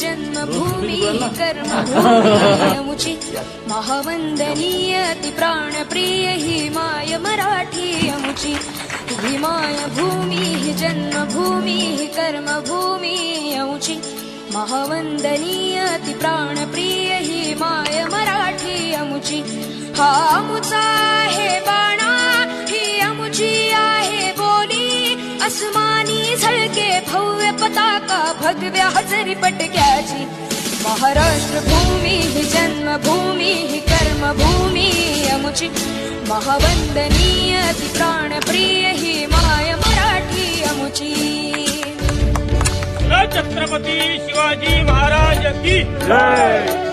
जन्मभूमी कर्मभूमी अमुची महावंदनीय ती प्राणप्रिय ही माय मराठी अमुची ही माय भूमी ही जन्मभूमी ही कर्मभूमी अमुची महावंदनीय ती प्राणप्रिय ही माय मराठी अमुची हा अमुचा आहे बाणा ही अमुची आहे बोली अस्मानी के भव्य पताका भगव्या हजरी पटक्याची. महाराष्ट्र भूमी ही जन्मभूमी ही कर्मभूमी अमुची महावंदनीय ती प्राणप्रिय ही माय मराठी अमुची छत्रपती शिवाजी महाराज की जय.